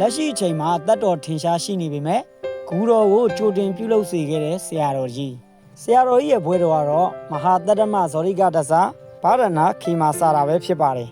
လက်ရှိအချိန်မှာတက်တော်ထင်ရှားရှိနေပေမဲ့ဂူတော်ကိုကြိုတင်ပြုလုပ်စေခဲ့တဲ့ဆရာတော်ကြီးဆရာတော်ကြီးရဲ့ဘွဲတော်ကတော့မဟာတတ္တမဇောရိကတ္တသဘာရဏခေမာစာတာပဲဖြစ်ပါတယ်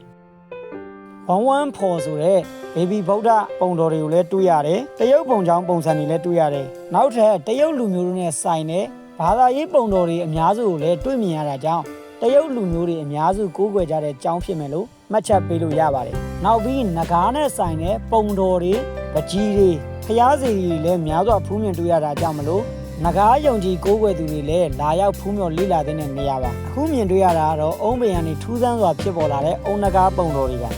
ဝမ်ဝမ်ဖော်ဆိုတဲ့ဘေဘီဗုဒ္ဓပုံတော်တွေကိုလည်းတွေ့ရတယ်တရုတ်ပုံချောင်းပုံစံတွေလည်းတွေ့ရတယ်နောက်ထပ်တရုတ်လူမျိုးတွေနဲ့ဆိုင်တဲ့ဘာသာရေးပုံတော်တွေအများစုကိုလည်းတွေ့မြင်ရတာကြောင့်တရုတ်လူမျိုးတွေအများစုကိုးကွယ်ကြတဲ့ကျောင်းဖြစ်မယ်လို့ မှတ်ချက်ပေးလို့ရပါတယ်နောက်ပြီးငကားနဲ့ဆိုင်တဲ့ပုံတော်တွေပကြီးတွေဖျားစီတွေလည်းများစွာဖူးမြင်တွေ့ရတာကြောင့်မလို့ငကားယုံကြည်ကိုးကွယ်သူတွေလည်းလာရောက်ဖူးမြော်လေ့လာတဲ့နေရာပါအခုမြင်တွေ့ရတာကတော့အုံးပင်ကနေထူးဆန်းစွာဖြစ်ပေါ်လာတဲ့အုံနဂါးပုံတော်တွေပါ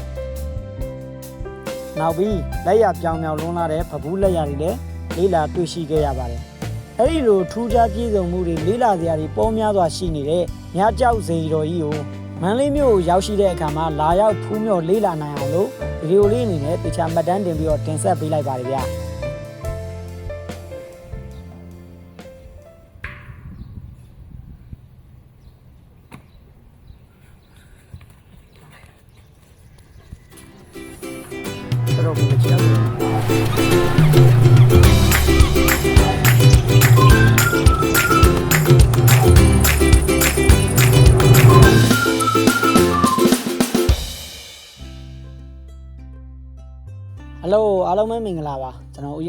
နောက်ပြီးလက်ရပြောင်ပြောင်လွန်းလာတဲ့ပပူးလက်ရတွေလည်းလေးလာတွေ့ရှိခဲ့ရပါတယ်။အဲဒီလိုထူးခြားပြည့်စုံမှုတွေလေးလာစရာတွေပေါများစွာရှိနေတဲ့မြကြောက်စေတော်ကြီးကို မန္တလေးမြို့ကိုရောက်ရှိတဲ့အခါမှာလာရောက်ဖူးမြော်လေးလာနိုင်အောင်လို့ဗီဒီယိုလေးအနေနဲ့တခြားမှတ်တမ်းတင်ပြီးတော့တင်ဆက်ပေးလိုက်ပါတယ်ဗျာ။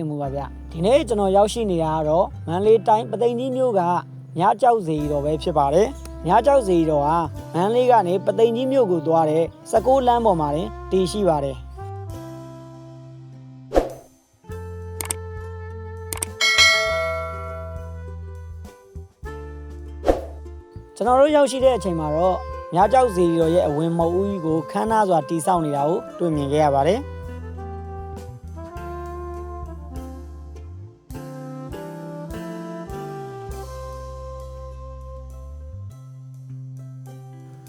င်မှုပါဗျဒီနေ့ကျွန်တော်ရောက်ရှိနေတာကတော့မန္တလေးတိုင်းပသိမ်ကြီးမြို့ကညကြောက်စီတော်ပဲဖြစ်ပါတယ်ညကြောက်စီတော်ဟာမန္တလေးကနေပသိမ်ကြီးမြို့ကိုသွားတဲ့16လမ်းပေါ်မှာတင်တည်ရှိပါတယ်ကျွန်တော်တို့ရောက်ရှိတဲ့အချိန်မှာတော့မြကြောက်စီရောရဲ့အဝင်မုတ်ဦးကြီးကိုခမ်းနားစွာတီဆောက်နေတာကိုတွေ့မြင်ခဲ့ရပါတယ်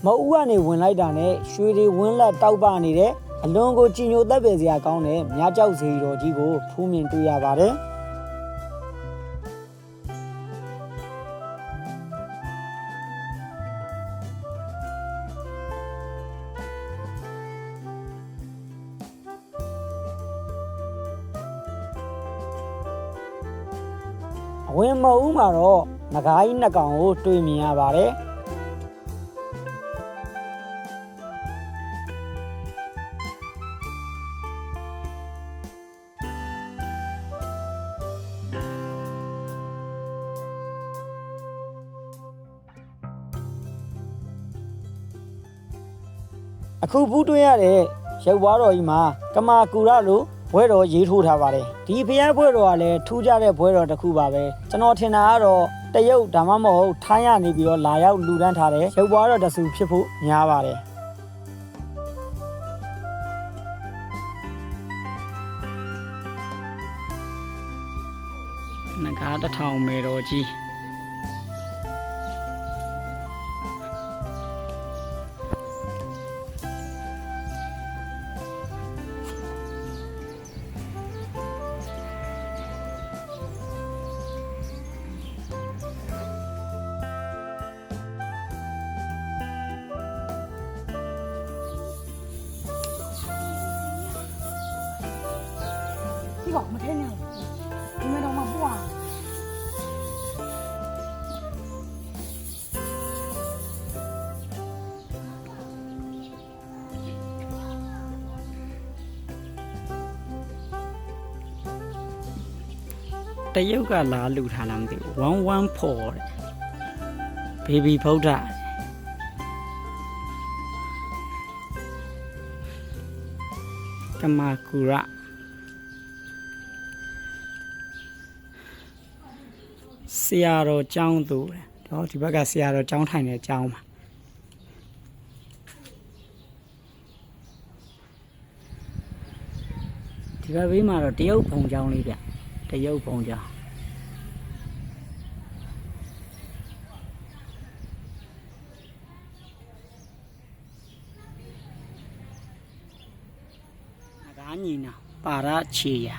မအူးကနေဝင်လိုက်တာနဲ့ရွှေတွေဝင်းလက်တောက်ပနေတဲ့အလွန်ကိုကြည်ညိုသက်ပဲစရာကောင်းတဲ့မြကြောက်စီတော်ကြီးကိုဖူးမြင်တွေ့ရပါတယ်အဝင်မဟုတ်မှာတော့ငကားကြီးနှစ်ကောင်ကိုတွေ့မြင်ရပါတယ် ခုဘူးတွေ့ရတဲ့ရုပ်ဘွားတော်ကြီးမှာကမာကူရလို့ဘွဲတော်ရေးထိုးထားပါတယ်ဒီဖျက်ဘွဲတော်ကလည်းထူးခြားတဲ့ဘွဲတော်တစ်ခုပါပဲကျွန်တော်ထင်တာကတော့တရုတ်ဒါမှမဟုတ်ထိုင်းရနေပြီးတော့လာရောက်လူဒန်းထားတဲ့ရုပ်ဘွားတော်တစ်စုဖြစ်ဖို့များပါတယ်ငကားတစ်ထောင်မေတော်ကြီး တရုတ်ကလာလူထားလားမသိဘူး114တဲ့ဘေဘီဗုဒ္ဓကမာကူရဆရာတော်ကျောင်းသူတဲ့တော့ဒီဘက်ကဆရာတော်ကျောင်းထိုင်တဲ့ကျောင်းပါဒီဘက်ဘေးမှာတော့တရုတ်ဘုံကျောင်းလေးဗျ တရုတ်ဘုံကျောင်းငကားညီနာပါရချေယာ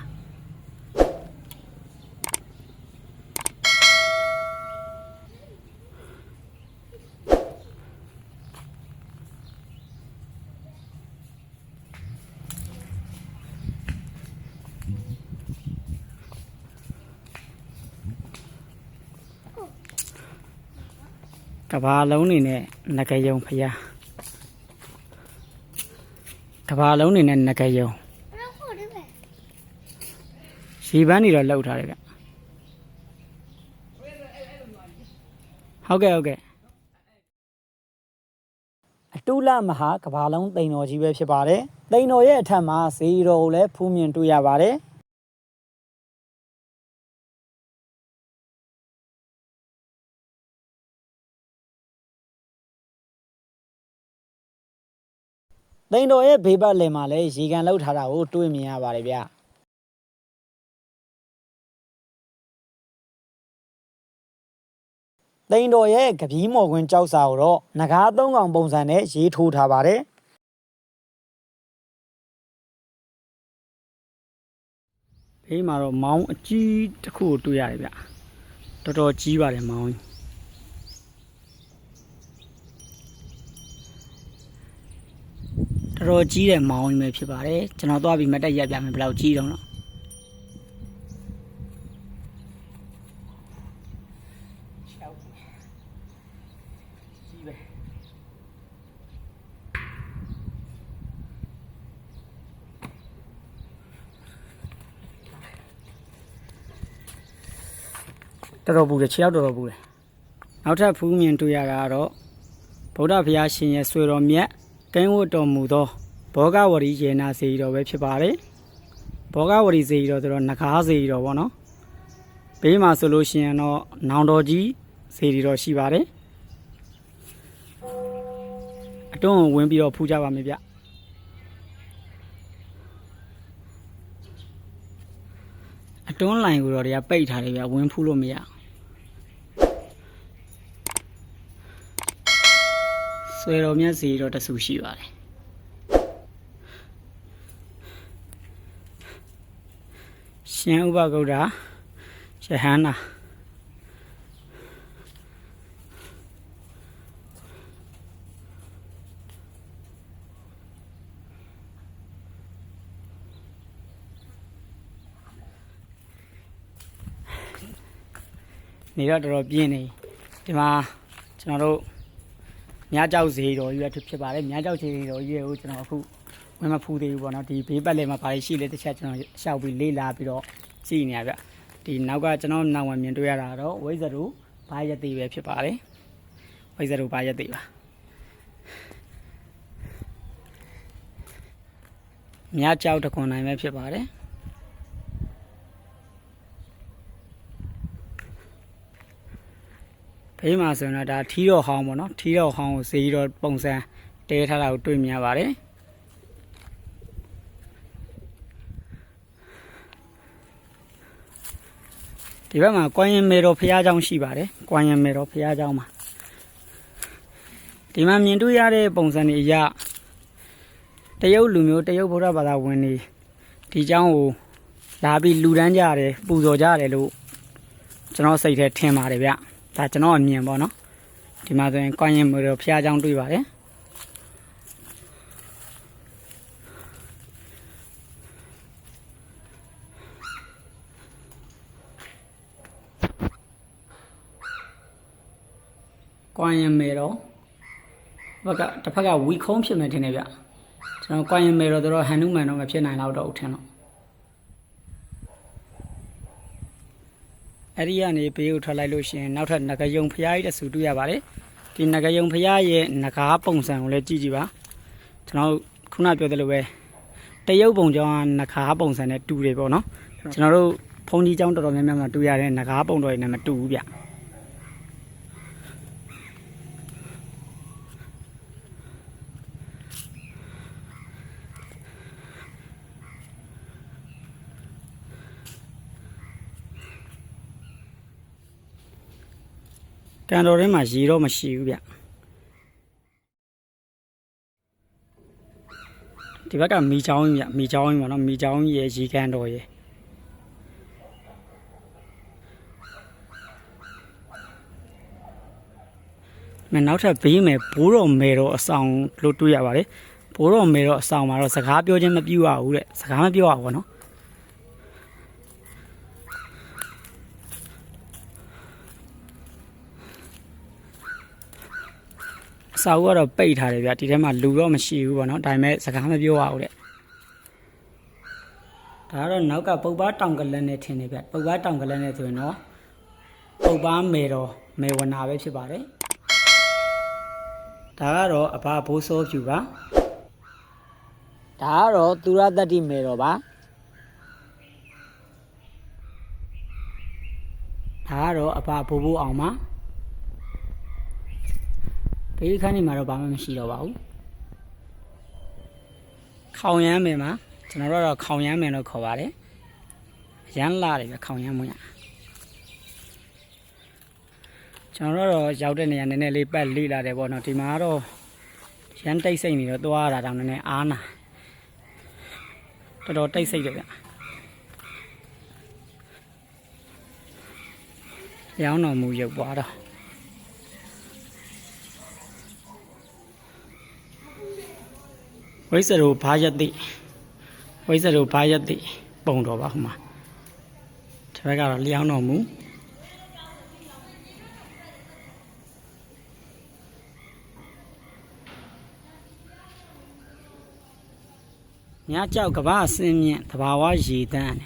ဘာလုံးနေနဲ့ငကယုံဖရားကဘာလုံးနေနဲ့ငကယုံအဲ့ဟုတ်တယ်ပဲရီပန်းနေတော့လှုပ်ထားတယ်ဗျဟုတ်ကဲ့ဟုတ်ကဲ့အတူလမဟာကဘာလုံးတိန်တော်ကြီးပဲဖြစ်ပါတယ်တိန်တော်ရဲ့အထက်မှာဇီရိုကိုလည်းဖူးမြင်တွေ့ရပါတယ် တိန်တော်ရဲ့ဘေးပတ်လည်မှာလည်းရေကန်လောက်ထားတာကိုတွေ့မြင်ရပါတယ်ဗျသိန်းတော်ရဲ့ကပီးမော်ခွင်းကြောက်စာကိုတော့ငကားသုံးကောင်ပုံစံနဲ့ရေးထိုးထားပါတယ်ဘေးမှာတော့မောင်းအကြီးတစ်ခုကိုတွေ့ရတယ်ဗျတော်တော်ကြီးပါတယ်မောင်း တော်တော်ကြီးတဲ့မောင်းကြီးပဲဖြစ်ပါတယ်ကျွန်တော်သွားပြီးမတ်တက်ရက်ပြမယ်ဘယ်လောက်ကြီးတော့နော်ကြီးပဲတော်တော်ပူတယ်ခြေရောက်တော်တော်ပူတယ်နောက်ထပ်ဖူးမြင်တွေ့ရတာကတော့ဗုဒ္ဓဘုရားရှင်ရဲ့ဆွေတော်မြတ် ကိန်းဝတ်တော်မူသောဘောဂဝရီယေနာစေတီတော်ပဲဖြစ်ပါတယ်ဘောဂဝရီစေတီတော်ဆိုတော့နဂါးစေတီတော်ပေါ့နော်ဘေးမှာဆိုလို့ရှိရင်တော့နောင်တော်ကြီးစေတီတော်ရှိပါတယ်အတွန်းကိုဝင်ပြီးတော့ဖူးကြပါမယ်ဗျအတွန်းလိုင်ကိုတော့တွေကပိတ်ထားတယ်ဗျဝင်ဖူးလို့မရဘူး ဆွေတော်မြတ်စီတော့တဆူရှိပါတယ်ရှင်ဥပဂုဒ္ဓရဟန္တာနေတော့တော်တော်ပြင်းနေဒီမှာကျွန်တော်တို့ မြားကြောက်စီတော်ကြီးပဲဖြစ်ပါတယ်မြားကြောက်စီတော်ကြီးကိုကျွန်တော်အခုဝင်မဖူးသေးဘူးပေါ့နော်ဒီဘေးပတ်လည်မှာဘာတွေရှိလဲတစ်ချက်ကျွန်တော်ရှောက်ပြီးလေ့လာပြီးတော့ကြည့်နေရဗျဒီနောက်ကကျွန်တော်နောက်ဝင်မြင်တွေ့ရတာတော့ဝိဇ္ဇရူဘာယတိပဲဖြစ်ပါတယ်ဝိဇ္ဇရူဘာယတိပါမြားကြောက်တခွန်နိုင်ပဲဖြစ်ပါတယ် ဘေးမှာဆိုရင်တော့ဒါထီးတော်ဟောင်းပေါ့နော်ထီးတော်ဟောင်းကိုစေးတော်ပုံစံတဲထားတာကိုတွေ့မြင်ရပါတယ်ဒီဘက်မှာကွမ်ရင်မေတော်ဖះเจ้าရှိပါတယ်ကွမ်ရင်မေတော်ဖះเจ้าမှာဒီမှာမြင်တွေ့ရတဲ့ပုံစံတွေအရတရုတ်လူမျိုးတရုတ်ဗုဒ္ဓဘာသာဝင်တွေဒီเจ้าကိုလာပြီးလူတန်းကြရတယ်ပူဇော်ကြရတယ်လို့ကျွန်တော်စိတ်ထဲထင်ပါတယ်ဗျ ဒါကျွန်တော်အမြင်ပေါ့နော်ဒီမှာဆိုရင်ကောင်းရင်မိုးတော့ဖျားချောင်းတွေ့ပါတယ်ကွမ်ရင်မေတော့ဘက်ကတစ်ဖက်ကဝီခုံးဖြစ်မယ်ထင်တယ်ဗျကျွန်တော်ကွမ်ရင်မေတော့တို့ဟန်နုမန်တော့မဖြစ်နိုင်တော့တော့ထင်တော့ အဲ့ဒီကနေဘေးကိုထွက်လိုက်လို့ရှိရင်နောက်ထပ်ငကယုံဖျားကြီးတစ်ဆူတွေ့ရပါတယ်ဒီငကယုံဖျားရဲ့ငကားပုံစံကိုလည်းကြည့်ကြည့်ပါကျွန်တော်ခုနပြောသလိုပဲတရုတ်ပုံကြောင်းကငကားပုံစံနဲ့တူတယ်ပေါ့နော်ကျွန်တော်တို့ဖုန်ကြီးကျောင်းတော်တော်များများမှာတွေ့ရတဲ့ငကားပုံတော်တွေနဲ့မတူဘူးဗျ ကန်တော်ထဲမှာရေတော့မရှိဘူးဗျဒီဘက်ကမီချောင်းကြီးဗျမီချောင်းကြီးပေါ့နော်မီချောင်းကြီးရဲ့ရေကန်တော်ရဲ့မနောက်ထပ်ဘေးမယ်ဘိုးတော်မယ်တော်အဆောင်လို့တွေ့ရပါတယ်ဘိုးတော်မယ်တော်အဆောင်မှာတော့စကားပြောခြင်းမပြုရဘူးတဲ့စကားမပြောရဘူးပေါ့နော် စာအုပ်ကတော့ပိတ်ထားတယ်ဗျဒီထဲမှာလူတော့မရှိဘူးပေါ့နော်ဒါပေမဲ့စကားမပြောရဘူးတဲ့ဒါကတော့နောက်ကပုပ်ပားတောင်ကလန်းနဲ့ထင်နေဗျပုပ်ပားတောင်ကလန်းနဲ့ဆိုရင်တော့ပုပ်ပားမေတော်မေဝနာပဲဖြစ်ပါတယ်ဒါကတော့အဘဘိုးစောဖြူပါဒါကတော့သူရတတ္တိမေတော်ပါဒါကတော့အဘဘိုးဘိုးအောင်ပါ ဘေးခန်းနေမှာတော့ဘာမှမရှိတော့ပါဘူးခေါင်ရမ်းမယ်မှာကျွန်တော်တို့ကတော့ခေါင်ရမ်းမယ်လို့ခေါ်ပါတယ်ရမ်းလာတယ်ပဲခေါင်ရမ်းမွန်းရကျွန်တော်တို့ကတော့ရောက်တဲ့နေရာနည်းနည်းလေးပတ်လိလာတယ်ပေါ့နော်ဒီမှာကတော့ရမ်းတိတ်ဆိတ်နေတော့သွားရတာတောင်နည်းနည်းအားနာတော်တော်တိတ်ဆိတ်တယ်ဗျရောင်းတော်မူရုပ်ပွားတော့ ဝိဇ္ဇရောဘာယတိဝိဇ္ဇရောဘာယတိပုံတော်ပါဟိုမှာဒီဘက်ကတော့လျောင်းတော်မူညကြောက်ကဘာအစင်းမြင့်တဘာဝရေတန်း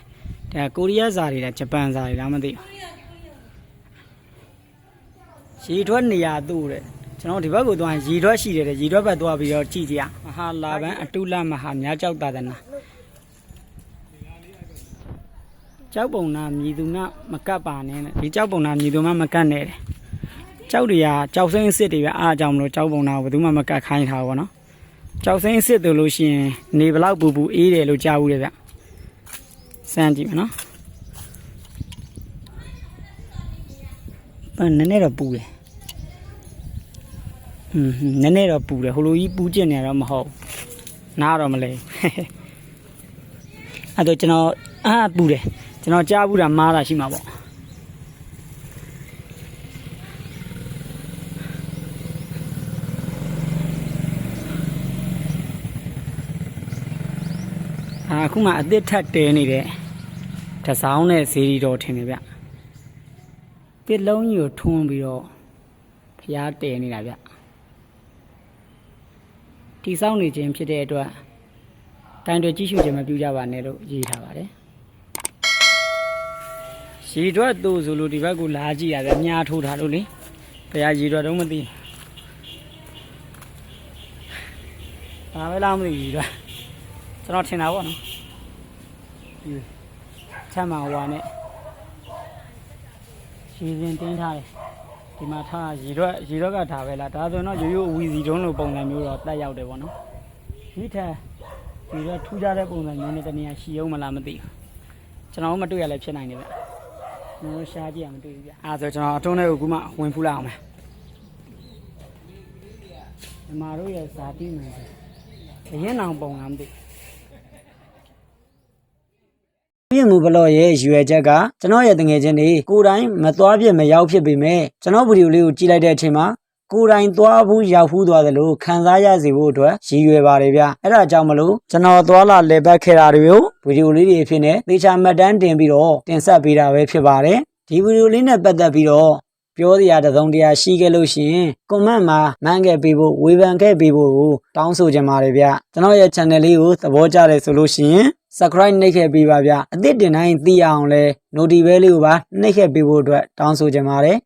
တယ်ဒါကိုရီးယားဇာတွေလားဂျပန်ဇာတွေလားမသိဘူးရေထွက်နေရသူ့တဲ့ ကျွန်တော်ဒီဘက်ကိုသွားရင်ရေထွက်ရှိတယ်တဲ့ရေထွက်ဘက်သွားပြီးတော့ကြည့်ကြရမဟာလာဘန်အတုလမဟာမြကြောက်တာတနာကြောက်ပုံနာမြည်သူနာမကပ်ပါနဲ့တဲ့ဒီကြောက်ပုံနာမြည်သူမမကပ်နဲ့တဲ့ကြောက်တွေကကြောက်စိမ့်အစ်စ်တွေပဲအားအကြောင်းမလို့ကြောက်ပုံနာကိုဘယ်သူမှမကပ်ခိုင်းထားဘူးဗောနော်ကြောက်စိမ့်အစ်စ်တို့လို့ရှိရင်နေဘလောက်ပူပူအေးတယ်လို့ကြားဘူးလေဗျစမ်းကြည့်မယ်နော်အဲ့နည်းနည်းတော့ပူတယ် อืมနည်းနည်းတော့ပူတယ်ဟိုလိုကြီးပူကျင်နေတော့မဟုတ်ဘူးနားတော့မလဲအဲ့တော့ကျွန်တော်အာပူတယ်ကျွန်တော်ကြားဘူးတာမားတာရှိမှာပေါ့အာအခုမှအစ်စ်ထက်တဲနေတဲ့တစောင်းနဲ့ဇေဒီတော်ထင်တယ်ဗျပစ်လုံးကြီးကိုထွန်းပြီးတော့ဖျားတဲနေတာဗျ တိဆောက်နေခြင်းဖြစ်တဲ့အတွက်တိုင်တွေကြီးရှုခြင်းမပြုကြပါနဲ့လို့ရေးထားပါတယ်။ရေထွက်သူ့ဆိုလို့ဒီဘက်ကိုလာကြည့်ရတယ်မြားထိုးထားလို့လေ။ဘယ်ဟာရေထွက်တော့မသိ။ဒါပဲလားမသိဘူးရေထွက်။ကျွန်တော်ထင်တာပေါ့နော်။ဒီချမ်းမဟွာနဲ့ရေရင်တင်းထားတယ်။ ဒီမှာထားရေထွက်ရေထွက်ကထားပဲလား။ဒါဆိုရင်တော့ရိုးရိုးအဝီစီတုံးလိုပုံစံမျိုးတော့တက်ရောက်တယ်ပေါ့နော်။ဒီထက်ဒီတော့ထူးခြားတဲ့ပုံစံမျိုးနဲ့တနေရာရှီအောင်မလားမသိဘူး။ကျွန်တော်တို့မတွေ့ရလဲဖြစ်နိုင်တယ်ဗျ။ကျွန်တော်တို့ရှားကြည့်ရမတွေ့ဘူးဗျ။အဲဒါဆိုကျွန်တော်အထုံးထဲကိုခုမှဝင်ဖူးလိုက်အောင်မယ်။ဒီမှာတို့ရဲ့ဇာတိမှန်ဆိုအရင်အောင်ပုံလားမသိဘူး ပြည့်မှုဘလော့ရဲ့ရွယ်ချက်ကကျွန်တော်ရဲ့တငယ်ချင်းတွေကိုယ်တိုင်မသွားပြစ်မရောက်ဖြစ်ပေမဲ့ကျွန်တော်ဗီဒီယိုလေးကိုကြည့်လိုက်တဲ့အချိန်မှာကိုယ်တိုင်သွားဘူးရောက်ဘူးသွားတယ်လို့ခံစားရစေဖို့အတွက်ရည်ရွယ်ပါတယ်ဗျအဲ့ဒါကြောင့်မလို့ကျွန်တော်သွားလာလေပတ်ခဲ့တာတွေကိုဗီဒီယိုလေးတွေအဖြစ်နဲ့သေချာမှတ်တမ်းတင်ပြီးတော့တင်ဆက်ပေးတာပဲဖြစ်ပါတယ်ဒီဗီဒီယိုလေးနဲ့ပတ်သက်ပြီးတော့ပြောစရာတစ်စုံတစ်ရာရှိခဲ့လို့ရှိရင်ကွန်မန့်မှာမှန်းခဲ့ပေးဖို့ဝေဖန်ခဲ့ပေးဖို့ကိုတောင်းဆိုချင်ပါတယ်ဗျကျွန်တော်ရဲ့ channel လေးကိုသဘောကျတယ်ဆိုလို့ရှိရင် subscribe နှိပ်ခဲ့ပေးပါဗျအသစ်တင်တိုင်းသိအောင်လဲ notification လေးကိုပါနှိပ်ခဲ့ပေးဖို့အတွက်တောင်းဆိုချင်ပါတယ်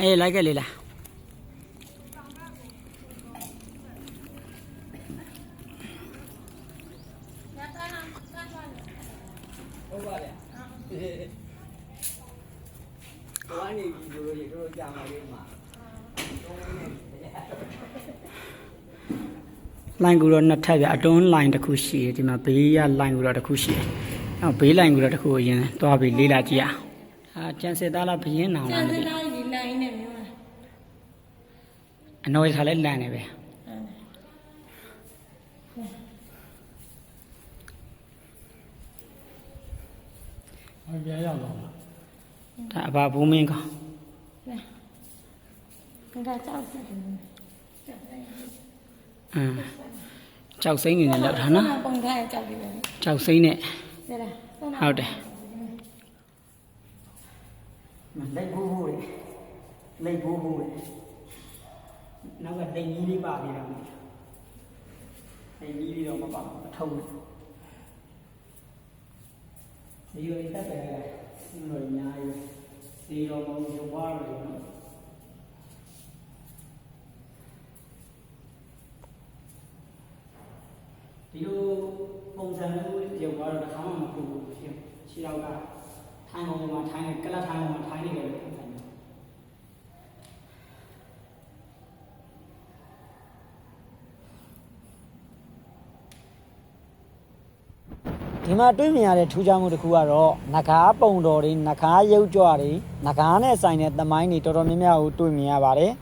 အေးလိုက်ခဲ့လေလား လိုင်းကူတော့နှစ်ထပ်ပြအတွန်းလိုင်းတစ်ခုရှိတယ်ဒီမှာဘေးရလိုင်းကူတော့တစ်ခုရှိတယ်အော်ဘေးလိုင်းကူတော့တစ်ခုကိုအရင်သွားပြီးလေးလာကြည့်အောင်အာကျန်စစ်သားလားဘယင်းနောင်လားမသိဘူးလာဒီနိုင်နေမျိုးလားအနော်ရခါလဲလန့်နေပဲဘာပြရောက်တော့ဒါအဘဘုံမင်းကောင်ငါကြောက်တယ်အင်း ကြောက်စိမ့်နေနဲ့လောက်တာနော်ပုံထားရကြောက်တယ်ပဲကြောက်စိမ့်နဲ့ဒါလားဟုတ်တယ်လက်ဘူးဘူးလေလက်ဘူးဘူးလေနောက်ကတိတ်ကြီးလေးပါသေးတာမဟုတ်တိတ်ကြီးလေးတော့မပါဘူးအထုံးဒီလိုတက်တယ်ဒီလိုအများကြီးဒီလိုမဟုတ်ဘူးဘွားလို့နော်ဒီလို ပုံစံမျိုးရုပ်သွားတော့တစ်ခါမှမပူဘူးဖြစ်ခြေတော့ကထိုင်ကုန်မှာထိုင်နေကလတ်ထိုင်ကုန်မှာထိုင်နေတယ်လို့ပုံစံမျိုးဒီမှာတွေ့မြင်ရတဲ့ထူးခြားမှုတစ်ခုကတော့နဂါးပုံတော်တွေနဂါးရုပ်ကြွတွေနဂါးနဲ့ဆိုင်တဲ့သမိုင်းတွေတော်တော်များများကိုတွေ့မြင်ရပါတယ်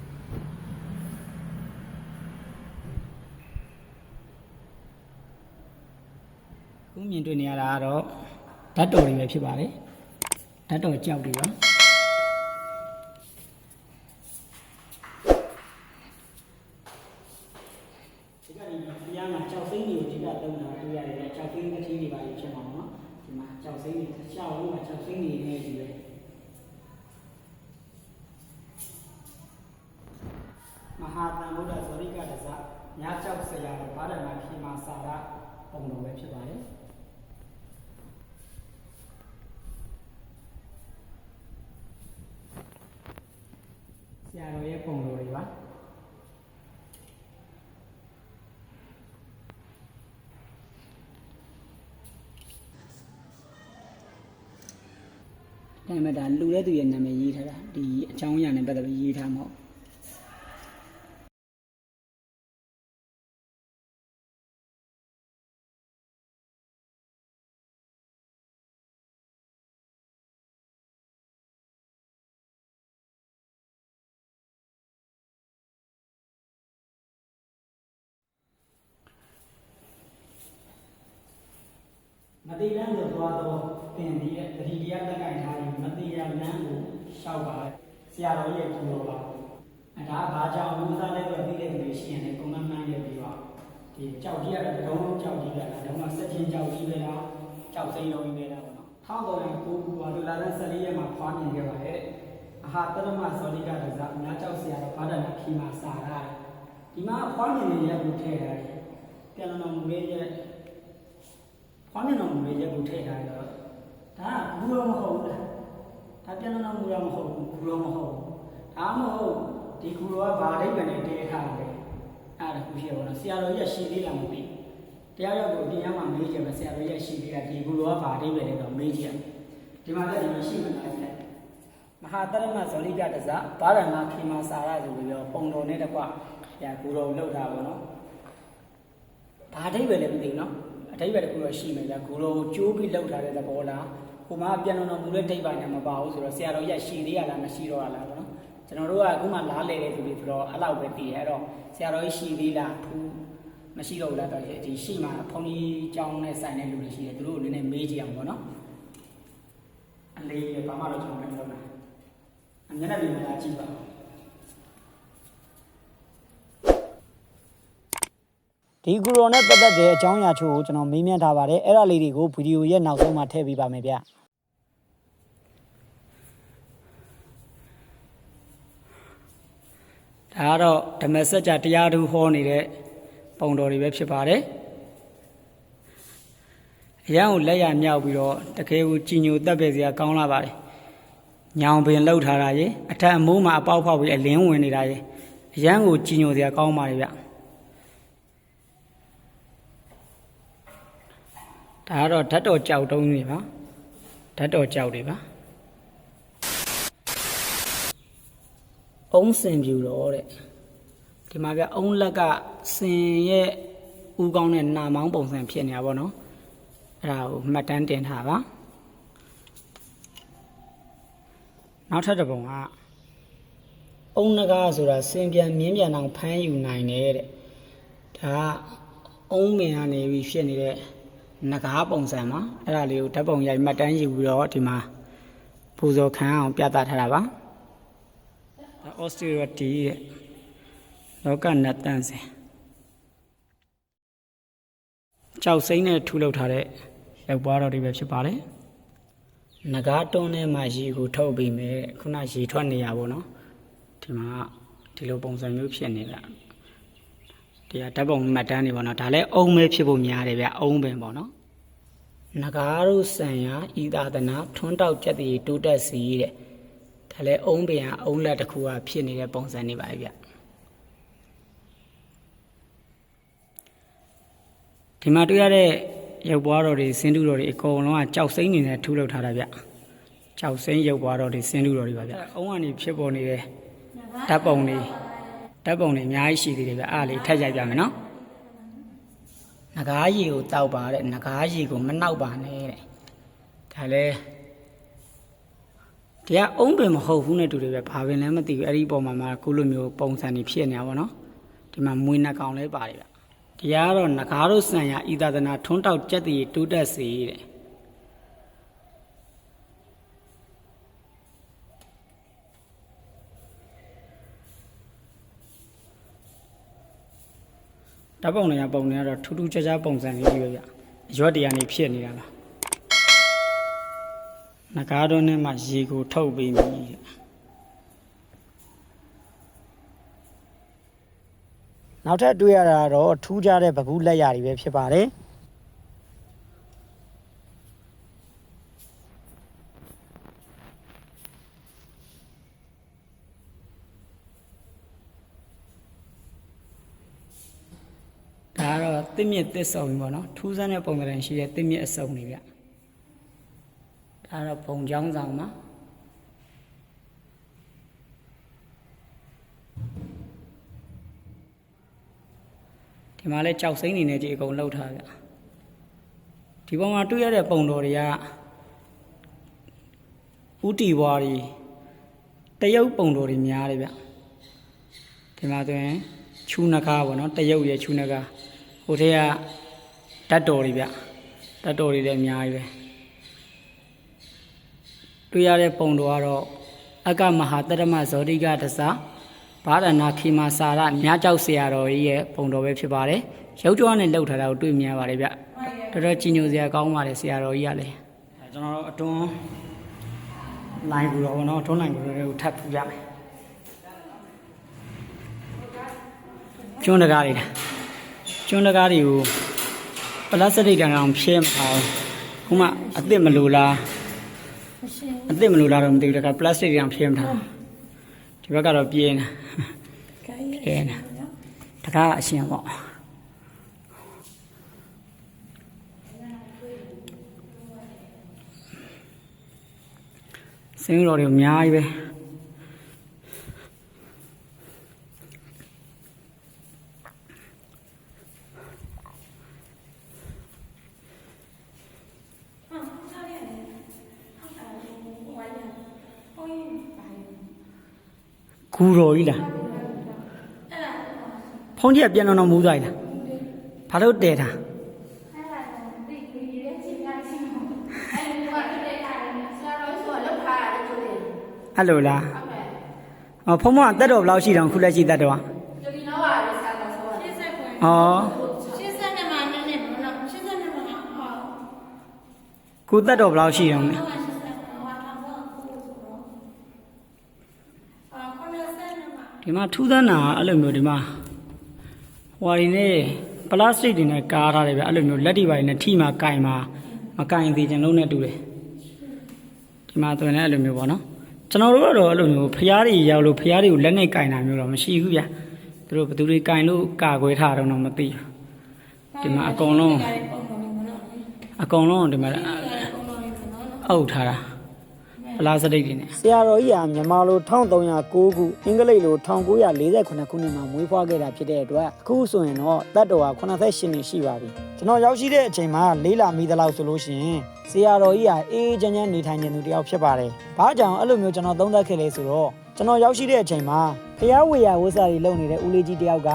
ခုမြင် တွေ့နေရတာကတော့ဓာတ်တော်တွေပဲဖြစ်ပါတယ်ဓာတ်တော်ကြောက်တွေပါဒီကနေ့တရားမှာကြောက်စိမ့်တွေကိုဒီကသုံးတာတွေ့ရတယ်ကြောက်စိမ့်တစ်ထီးတွေပါဖြစ်မှာပေါ့နော်ဒီမှာကြောက်စိမ့်တွေကြောက်လို့မှာကြောက်စိမ့်တွေနေပြီပဲမဟာတန်ဗုဒ္ဓဇောရိကတဇညာကြောက်ဆရာတော်ဘာဒနာခေမာစာရပုံတော်ပဲဖြစ်ပါတယ်ဆရာတော်ရဲ့ပုံတော်တွေပါ ဒါပေမဲ့ဒါလူတဲ့သူရဲ့နာမည်ရေးထားတာဒီအကြောင်းအရာနဲ့ပတ်သက်ပြီးရေးထားမှာမဟုတ်မတိလန်းကိုသွားတော့တင်ပြီးတဲ့တတိတရားလက်ကင်ထားပြီး မတိရလန်းကိုရှောက်ပါဆရာတော်ရဲ့ကူတော်ပါအဲဒါဘာကြောင့်လူသားလည်းပဲပြီးတဲ့သူတွေရှိရင်လည်းကုံမမှန်းရပြီးတော့ဒီကြောက်ကြီးရတဲ့တုံးကြောက်ကြီးရတာတော့စက်ချင်းကြောက်ကြီးပဲလားကြောက်စိမ့်လုံးကြီးပဲလားပေါ့နော်ထောက်တော်ရင်ကိုကူပါလို့လာတဲ့14ရက်မှာဖွားမြင်ခဲ့ပါတယ်အဟာတရမဇောလိကတဇအများကြောက်ဆရာတော်ဘာဒနာခီမာစာရတယ်ဒီမှာဖွားမြင်နေတဲ့ကိုထည့်ထားတယ်ပြန်တော်မူလေးရဲ့ဘာနဲ့တော့မွေရက်ကိုထည့်ထားရတော့ဒါကဘူးတော့မဟုတ်ဘူးလား ဒါပြန်တော့မူရမဟုတ်ဘူးဘူးတော့မဟုတ်ဘူးဒါမဟုတ်ဒီကူတော်ကဘာအိဗယ်နဲ့တဲထားတယ်အဲ့ဒါကူရှိရပါတော့ဆရာတော်ကြီးရှိသေးလားမသိတရားရောက်ကိုတရားမှမေးကြမယ်ဆရာတော်ကြီးရှိသေးတာဒီကူတော်ကဘာအိဗယ်လဲတော့မေးကြည့်ဒီမှာလည်းဒီမှာရှိမှလားမဟာတရမဇောလိကတဇဘာရမခေမာစာရဆိုပြီးတော့ပုံတော်နဲ့တကွဆရာကူတော်လှုပ်တာပေါ့နော်ဘာအိဗယ်လဲမသိဘူးနော်အတိတ်ပဲတစ်ခုတော့ရှိမယ်ဗျာဂူတော်ကိုကျိုးပြီးလောက်ထားတဲ့သဘောလား ကိုမပြန်တော်မူတဲ့ဒိဗ္ဗာန်နဲ့မပါဘူးဆိုတော့ဆရာတော်ကြီးရှိသေးရလားမရှိတော့ရလားပေါ့နော်ကျွန်တော်တို့ကအခုမှလားလဲတဲ့သူတွေဆိုတော့အဲ့လောက်ပဲတည်ရအဲ့တော့ဆရာတော်ကြီးရှိသေးလားထူးမရှိတော့ဘူးလားတော့ဒီရှိမှဘုန်းကြီးကျောင်းနဲ့ဆိုင်တဲ့လူတွေရှိတယ်သူတို့ကိုနည်းနည်းမေးကြည့်အောင်ပေါ့နော်အလေးပဲဘာမှတော့ကျွန်တော်မလုပ်နိုင်အမျက်နှာပြင်မှာကြည့်ပါဦး ဒီဂူရောနဲ့ပတ်သက်တဲ့အကြောင်းအရာချို့ကိုကျွန်တော်မေးမြန်းထားပါတယ်အဲ့ဒါလေးတွေကိုဗီဒီယိုရဲ့နောက်ဆုံးမှာထည့်ပေးပါမယ်ဗျဒါကတော့ဓမ္မစကြာတရားသူဟောနေတဲ့ပုံတော်တွေပဲဖြစ်ပါတယ်အရန်ကိုလက်ရမြောက်ပြီးတော့တကယ်ကိုကြည်ညိုတက်ပဲစရာကောင်းလာပါတယ်ညောင်ပင်လှုပ်ထားတာရေအထက်အမိုးမှာအပေါက်ဖောက်ပြီးအလင်းဝင်နေတာရေအရန်ကိုကြည်ညိုစရာကောင်းပါတယ်ဗျ ဒါကတော့ဓာတ်တော်ကြောက်တုံးတွေပါဓာတ်တော်ကြောက်တွေပါအုံးစင်ပြူတော့တဲ့ဒီမှာပြအုံးလက်ကစင်ရဲ့ဥကောင်းတဲ့နာမောင်းပုံစံဖြစ်နေတာပေါ့နော်အဲ့ဒါကိုမှတ်တမ်းတင်ထားပါနောက်ထပ်တစ်ပုံကအုံးနဂါဆိုတာစင်ပြန်မြင်းပြန်အောင်ဖမ်းယူနိုင်တယ်တဲ့ဒါကအုံးမင်ကနေပြီးဖြစ်နေတဲ့ နဂါးပုံစံမှာအဲ့ဒါလေးကိုဓာတ်ပုံရိုက်မှတ်တမ်းယူပြီးတော့ဒီမှာပူဇော်ခံအောင် ပြသထားတာပါဩစတြေးလျတီးတဲ့လောကနတ်တန်စင်ကြောက်စိမ့်နဲ့ထူလောက်ထားတဲ့ရောက်ပွားတော်တွေပဲဖြစ်ပါတယ်နဂါတွန်းထဲမှာရေကိုထုတ်ပြီးမယ်ခုနရေထွက်နေရပါတော့ဒီမှာဒီလိုပုံစံမျိုးဖြစ်နေတာ ဒီကဓာတ်ပုံမှတ်တမ်းနေပါတော့ဒါလည်းအုံပဲဖြစ်ဖို့များတယ်ဗျအုံပင်ပေါ့နော်နဂါတို့ဆံရဤသာသနာထွန်းတောက်ကြက်တည်တိုးတက်စီတဲ့ဒါလည်းအုံပင်ကအုံလက်တစ်ခုကဖြစ်နေတဲ့ပုံစံနေပါဗျဒီမှာတွေ့ရတဲ့ရုပ်ပွားတော်တွေစင်းတူတော်တွေအကုန်လုံးကကြောက်စိမ့်နေနဲ့ထူလောက်ထားတာဗျကြောက်စိမ့်ရုပ်ပွားတော်တွေစင်းတူတော်တွေပါဗျအုံကနေဖြစ်ပေါ်နေတဲ့ဓာတ်ပုံတွေ ဓာတ်ပုံတွေအများကြီးရှိသေးတယ်ဗျအားလေးထပ်ရိုက်ပြမယ်နော်ငကားရီကိုတောက်ပါတဲ့ငကားရီကိုမနှောက်ပါနဲ့တဲ့ဒါလဲတရားအုံးပင်မဟုတ်ဘူးနဲ့တူတယ်ပဲဘာပင်လဲမသိဘူးအဲ့ဒီပုံမှာမှခုလိုမျိုးပုံစံတွေဖြစ်နေတာပေါ့နော်ဒီမှာမွေးနှကောင်လဲပါတယ်ဗျတရားကတော့ငကားတို့ဆံရဤသာသနာထွန်းတောက်ကြက်တည်တိုးတက်စေတဲ့ ဓာတ်ပုံတွေကပုံတွေကတော့ထူးထူးခြားခြားပုံစံလေးတွေပဲဗျအရွက်တရားနေဖြစ်နေတာလားငကားတို့နဲ့မှရေကိုထုတ်ပြီးပြီတဲ့နောက်ထပ်တွေ့ရတာကတော့ထူးခြားတဲ့ပကူးလက်ရာတွေပဲဖြစ်ပါတယ်ဒါက တော့တစ်မြစ်တစ်စုံပေါ့နော်ထူးဆန်းတဲ့ပုံစံရှိတဲ့တစ်မြစ်အစုံတွေဗျဒါကတော့ပုံချောင်းဆောင်မှာဒီမှာလဲကြောက်စိမ့်နေနေကြအကုန်လှုပ်ထားဗျဒီပုံမှာတွေ့ရတဲ့ပုံတော်တွေကဥတီဘွားတွေတရုတ်ပုံတော်တွေများတယ်ဗျဒီမှာဆိုရင်ချူနကားပေါ့နော်တရုတ်ရဲ့ချူနကား ဟိုထဲကဓာတ်တော်တွေဗျဓာတ်တော်တွေလည်းအများကြီးပဲတွေ့ရတဲ့ပုံတော်ကတော့အကမဟာတရမဇောတိကတစဘာဒနာခိမာစာရမြားကြောက်ဆရာတော်ကြီးရဲ့ပုံတော်ပဲဖြစ်ပါတယ်ရုပ်ကြွားနဲ့လှုပ်ထားတာကိုတွေ့မြင်ရပါတယ်ဗျတော်တော်ကြည်ညိုစရာကောင်းပါတယ်ဆရာတော်ကြီးကလည်းကျွန်တော်တို့အတွန်းလိုင်းကူတော့ဗောနော်ထွန်းလိုင်းကူတွေကိုထပ်ဖူးရမယ်ကျွန်းတကားတွေလား ကျွန်းတကားတွေကိုပလတ်စတစ်တံကောင်ဖြဲမထားဘူးခုမှအစ်စ်မလိုလားအစ်စ်မလိုလားတော့မသိဘူးတခါပလတ်စတစ်တံဖြဲမထားဘူးဒီဘက်ကတော့ပြင်းနေပြင်းနေတကားအရှင်ပေါ့စင်းတော်တွေအများကြီးပဲ ဂူတော်ကြီးလားဖုန်းကြီးကပြန်တော့တော့မူးသွားပြီလားဘာလို့တဲတာအဲ့လိုလားအော်ဖုန်းမကတက်တော်ဘယ်လောက်ရှိတောင်ခုလက်ရှိတက်တော်อ่ะဩရှင်းစက်နဲ့မှနည်းနည်းဘယ်တော့ရှင်းစက်နဲ့မှဟောခုတက်တော်ဘယ်လောက်ရှိတောင်လဲ ဟောရှင်းစက်ဟောတာဘောကိုဆိုတော့အာခေါင်းဆက်နဲ့မှ ဒီမှာထူးဆန်းတာကအဲ့လိုမျိုးဒီမှာဟွာရီနဲ့ပလတ်စတစ်တွေနဲ့ကားထားတယ်ဗျအဲ့လိုမျိုးလက်တွေပိုင်းနဲ့ထိမှကင်မှာမကင်သေးချင်လုံးနဲ့တူတယ်ဒီမှာဆိုရင်လည်းအဲ့လိုမျိုးပေါ့နော်ကျွန်တော်တို့ကတော့အဲ့လိုမျိုးဖျားတွေရောက်လို့ဖျားတွေကိုလက်နဲ့ကင်တာမျိုးတော့မရှိဘူးဗျသူတို့ဘယ်သူတွေကင်လို့ကာကွယ်ထားတော့တော့မသိဘူးဒီမှာအကုန်လုံးပုံပုံလေးမနော်အကုန်လုံးဒီမှာပုံပုံလေးမနော်အုပ်ထားတာ ပလာစတိတ်တွေနဲ့ဆရာတော်ကြီးကမြန်မာလို1309ခုအင်္ဂလိပ်လို1948ခုနှစ်မှာမွေးဖွားခဲ့တာဖြစ်တဲ့အတွက်အခုဆိုရင်တော့တတ်တော်က88နှစ်ရှိပါပြီကျွန်တော်ရောက်ရှိတဲ့အချိန်မှာလေးလာမိသလောက်ဆိုလို့ရှိရင်ဆရာတော်ကြီးကအေးအေးချမ်းချမ်းနေထိုင်နေသူတစ်ယောက်ဖြစ်ပါတယ်။ဘာကြောင့်အဲ့လိုမျိုးကျွန်တော်သုံးသပ်ခဲ့လဲဆိုတော့ကျွန်တော်ရောက်ရှိတဲ့အချိန်မှာဖျားဝေယဝဆာတွေလုပ်နေတဲ့ဦးလေးကြီးတစ်ယောက်က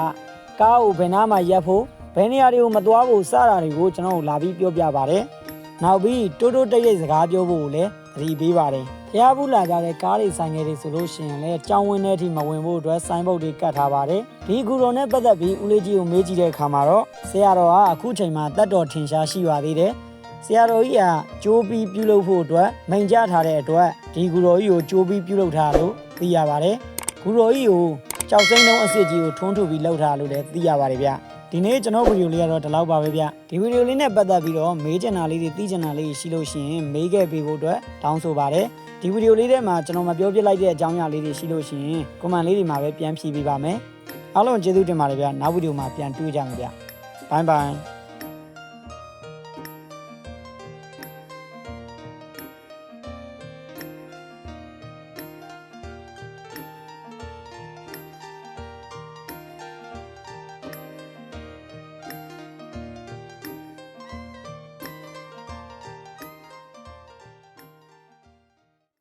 ကားကိုဘယ်နားမှာရပ်ဖို့ဘယ်နေရာတွေကိုမသွားဖို့စတာတွေကိုကျွန်တော်တို့လာပြီးပြောပြပါတယ်။နောက်ပြီးတိုးတိုးတိတ်တိတ်စကားပြောဖို့ကိုလည်း သတိပေးပါတယ်ဖျားဘူးလာကြတဲ့ကားတွေဆိုင်ငယ်တွေဆိုလို့ရှိရင်လည်းကြောင်းဝင်းတဲ့အထိမဝင်ဖို့အတွက်ဆိုင်းဘုတ်တွေကတ်ထားပါတယ်ဒီဂူတော်နဲ့ပတ်သက်ပြီးဦးလေးကြီးကိုမေးကြည့်တဲ့အခါမှာတော့ဆရာတော်ကအခုချိန်မှာတတ်တော်ထင်ရှားရှိပါသေးတယ်ဆရာတော်ကြီးကကြိုးပြီးပြုလုပ်ဖို့အတွက်မိန်ကြထားတဲ့အတွက်ဒီဂူတော်ကြီးကိုကြိုးပြီးပြုလုပ်ထားလို့သိရပါတယ်။ဂူတော်ကြီးကိုကြောက်စိမ့်လုံးအစ်စ်ကြီးကိုထွန်းထုတ်ပြီးလုပ်ထားလို့လည်းသိရပါတယ်ဗျ။ ဒီနေ့ကျွန်တော်ဗီဒီယိုလေးကတော့ဒီလောက်ပါပဲဗျ။ဒီဗီဒီယိုလေးနဲ့ပတ်သက်ပြီးတော့မေးချင်တာလေးတွေသိချင်တာလေးတွေရှိလို့ရှိရင်မေးခဲ့ပေးဖို့အတွက်တောင်းဆိုပါတယ်။ဒီဗီဒီယိုလေးထဲမှာကျွန်တော်မပြောပြလိုက်တဲ့အကြောင်းအရာလေးတွေရှိလို့ရှိရင်ကွန်မန့်လေးတွေမှာပဲပြန်ဖြေပေးပါမယ်။အားလုံးကျေးဇူးတင်ပါတယ်ဗျ။နောက်ဗီဒီယိုမှာပြန်တွေ့ကြမယ်ဗျ။ဘိုင်ဘိုင်